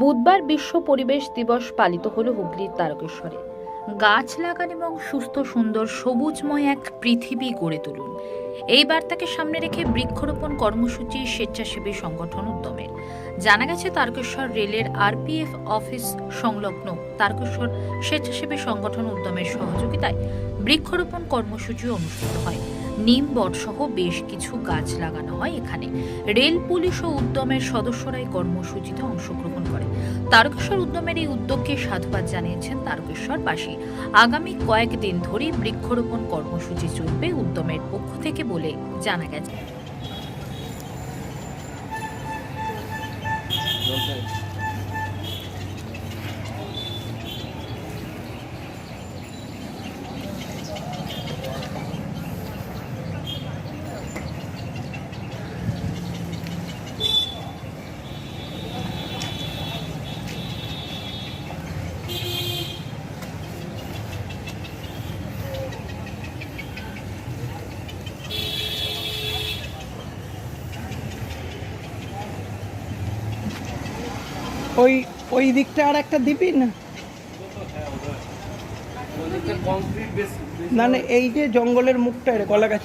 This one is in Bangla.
বুধবার বিশ্ব পরিবেশ দিবস পালিত হলো হুগলির তারকেশ্বরে। গাছ লাগান এবং সুস্থ, সুন্দর, সবুজময় এক পৃথিবী গড়ে তুলুন। এই বার্তাকে সামনে রেখে বৃক্ষরোপণ কর্মসূচি স্বেচ্ছাসেবী সংগঠন উদ্যমের। জানা গেছে, তারকেশ্বর রেলের আরপিএফ অফিস সংলগ্ন তারকেশ্বর স্বেচ্ছাসেবী সংগঠন উদ্যমের সহযোগিতায় বৃক্ষরোপণ কর্মসূচি অনুষ্ঠিত হয়। নিম বটসহ বেশ কিছু গাছ লাগানো হয় এখানে। রেল পুলিশ ও উদ্যমের সদস্যরা এই কর্মসূচিতে অংশগ্রহণ করে। তারকেশ্বর উদ্যমের এই উদ্যোগকে সাধুবাদ জানিয়েছেন তারকেশ্বরবাসী আগামী কয়েকদিন ধরেই বৃক্ষরোপণ কর্মসূচি চলবে উদ্যমের পক্ষ থেকে বলে জানা গেছে। ওই ওই দিকটা আর একটা দিবি না? না না এই যে জঙ্গলের মুখটা রে কলা গাছ।